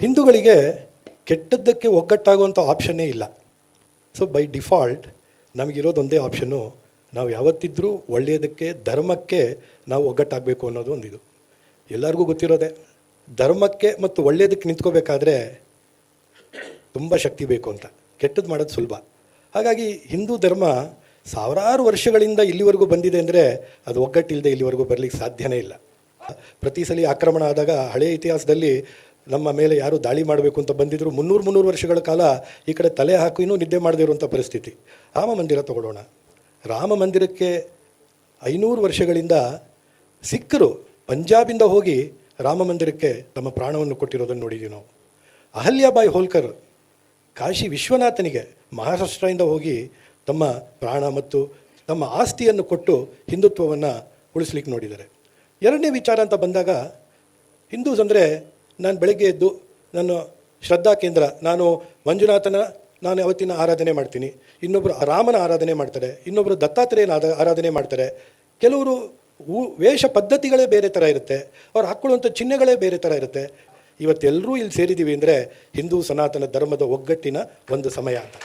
ಹಿಂದೂಗಳಿಗೆ ಕೆಟ್ಟದ್ದಕ್ಕೆ ಒಗ್ಗಟ್ಟಾಗುವಂಥ ಆಪ್ಷನ್ನೇ ಇಲ್ಲ. ಸೊ ಬೈ ಡಿಫಾಲ್ಟ್ ನಮಗಿರೋದೊಂದೇ ಆಪ್ಷನ್ನು ನಾವು ಯಾವತ್ತಿದ್ರೂ ಒಳ್ಳೆಯದಕ್ಕೆ, ಧರ್ಮಕ್ಕೆ ನಾವು ಒಗ್ಗಟ್ಟಾಗಬೇಕು ಅನ್ನೋದು ಒಂದಿದು. ಎಲ್ಲರಿಗೂ ಗೊತ್ತಿರೋದೆ, ಧರ್ಮಕ್ಕೆ ಮತ್ತು ಒಳ್ಳೆಯದಕ್ಕೆ ನಿಂತ್ಕೋಬೇಕಾದ್ರೆ ತುಂಬ ಶಕ್ತಿ ಬೇಕು ಅಂತ. ಕೆಟ್ಟದ್ದು ಮಾಡೋದು ಸುಲಭ. ಹಾಗಾಗಿ ಹಿಂದೂ ಧರ್ಮ ಸಾವಿರಾರು ವರ್ಷಗಳಿಂದ ಇಲ್ಲಿವರೆಗೂ ಬಂದಿದೆ ಅಂದರೆ ಅದು ಒಗ್ಗಟ್ಟಿಲ್ಲದೆ ಇಲ್ಲಿವರೆಗೂ ಬರಲಿಕ್ಕೆ ಸಾಧ್ಯನೇ ಇಲ್ಲ. ಪ್ರತಿ ಸಲ ಆಕ್ರಮಣ ಆದಾಗ ಹಳೆಯ ಇತಿಹಾಸದಲ್ಲಿ ನಮ್ಮ ಮೇಲೆ ಯಾರು ದಾಳಿ ಮಾಡಬೇಕು ಅಂತ ಬಂದಿದ್ದರು ಮುನ್ನೂರು ಮುನ್ನೂರು ವರ್ಷಗಳ ಕಾಲ ಈ ಕಡೆ ತಲೆ ಹಾಕು ಇನ್ನೂ ನಿದ್ದೆ ಮಾಡದೇ ಇರುವಂಥ ಪರಿಸ್ಥಿತಿ. ರಾಮ ಮಂದಿರ ತಗೊಳ್ಳೋಣ. ರಾಮ ಮಂದಿರಕ್ಕೆ ಐನೂರು ವರ್ಷಗಳಿಂದ ಸಿಕ್ಕರು ಪಂಜಾಬಿಂದ ಹೋಗಿ ರಾಮ ಮಂದಿರಕ್ಕೆ ತಮ್ಮ ಪ್ರಾಣವನ್ನು ಕೊಟ್ಟಿರೋದನ್ನು ನೋಡಿದ್ದೀವಿ ನಾವು. ಅಹಲ್ಯಾಬಾಯಿ ಹೋಲ್ಕರ್ ಕಾಶಿ ವಿಶ್ವನಾಥನಿಗೆ ಮಹಾರಾಷ್ಟ್ರದಿಂದ ಹೋಗಿ ತಮ್ಮ ಪ್ರಾಣ ಮತ್ತು ತಮ್ಮ ಆಸ್ತಿಯನ್ನು ಕೊಟ್ಟು ಹಿಂದುತ್ವವನ್ನು ಉಳಿಸ್ಲಿಕ್ಕೆ ನೋಡಿದ್ದಾರೆ. ಎರಡನೇ ವಿಚಾರ ಅಂತ ಬಂದಾಗ ಹಿಂದೂಸ್ ಅಂದರೆ ನಾನು ಬೆಳಗ್ಗೆ ಎದ್ದು ನಾನು ಶ್ರದ್ಧಾ ಕೇಂದ್ರ, ನಾನು ಮಂಜುನಾಥನ, ನಾನು ಅವತ್ತಿನ ಆರಾಧನೆ ಮಾಡ್ತೀನಿ. ಇನ್ನೊಬ್ಬರು ರಾಮನ ಆರಾಧನೆ ಮಾಡ್ತಾರೆ ಇನ್ನೊಬ್ಬರು ದತ್ತಾತ್ರೇಯನ ಆರಾಧನೆ ಮಾಡ್ತಾರೆ. ಕೆಲವರು ವೇಷ ಪದ್ಧತಿಗಳೇ ಬೇರೆ ಥರ ಇರುತ್ತೆ, ಅವ್ರು ಹಾಕ್ಕೊಳ್ಳುವಂಥ ಚಿಹ್ನೆಗಳೇ ಬೇರೆ ಥರ ಇರುತ್ತೆ. ಇವತ್ತೆಲ್ಲರೂ ಇಲ್ಲಿ ಸೇರಿದ್ದೀವಿ ಅಂದರೆ ಹಿಂದೂ ಸನಾತನ ಧರ್ಮದ ಒಗ್ಗಟ್ಟಿನ ಒಂದು ಸಮಯ ಅಂತ.